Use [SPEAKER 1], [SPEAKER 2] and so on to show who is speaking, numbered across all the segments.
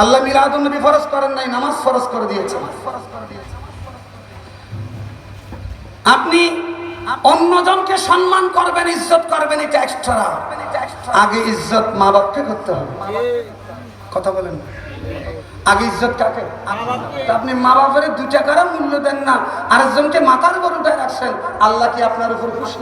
[SPEAKER 1] আল্লাহ মিলাদুন নবী ফরজ করেন নাই, নামাজ ফরজ করে দিয়েছেন। আপনি অন্যজনকে সম্মান করবেন, ইজ্জত করবেন, এটা এক্সট্রা আগে ইজ্জত মা বাপকে করতে হবে। কথা বলেন। আগে ইজ্জত কাকে? আপনি মা বাপের দুই টাকার মূল্য দেন না। আরেকজনকে মাথার উপর রাখছেন আল্লাহ কি আপনার উপর খুশি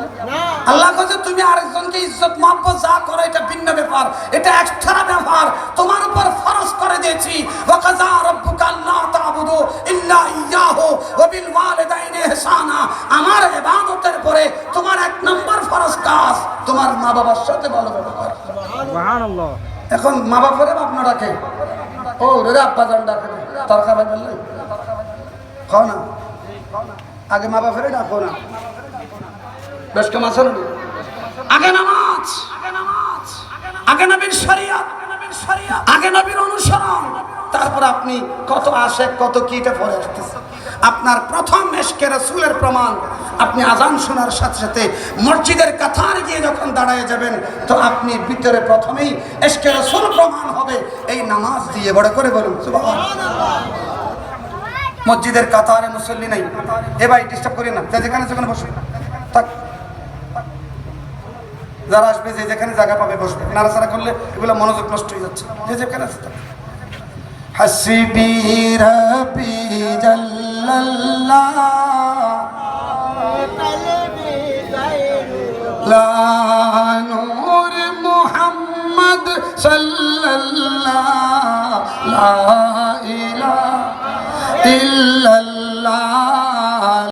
[SPEAKER 1] আল্লাহ কাছে তুমি আরেকজনকে ইজ্জত মাপব যা করো এটা ভিন্ন ব্যাপার। এটা এক্সট্রা ব্যাপার। তোমার উপর ফরজ করে দিয়েছি। ওয়াকাজা রাব্বুকা আল্লাহ তা'বুদু ইল্লা ইয়াহু ওয়া বিল ওয়ালিদাইনি ইহসানা। আমার ইবাদতের পরে তোমার এক নম্বর ফরজ কাজ তোমার মা বাবার সাথে ভালো ব্যবহার
[SPEAKER 2] সুবহানাল্লাহ।
[SPEAKER 1] এখন মা বাপের আপনার ডাকে ও রে আব্বা জান ডাকে তরকা ভাই বললে খাও না। আগে মা বাপের ডাকো না। বেশ কেমন আছেন? আগে নামাজ। আগে নবীর শরিয়ত। আগে নবীর অনুসরণ। তারপর আপনি কত আসে কত কিটা পরে আসতেছে আপনার প্রথম এসকে রসুলের প্রমাণ। আপনি আজান শোনার সাথে সাথে মসজিদের কাথার গিয়ে যখন দাঁড়ায় যাবেন, তো আপনি ভিতরে প্রথমেই এসকে রসুল প্রমাণ হবে। এই নামাজ দিয়ে বড় করে বলুন। মসজিদের কাতারে মুসল্লি নাই। এ ভাই ডিস্টার্ব করি না। যেখানে সেখানে বসে। থাক। যারা আসবে, যে যেখানে জায়গা পাবে, বসবে। নাড়াচাড়া করলে এগুলো মনোযোগ নষ্ট হয়ে যাচ্ছে। যে যেখানে আছে হাসিবি রবি নূর মোহাম্মদ সাল্লাল্লাহ। ইল্লাল্লাহ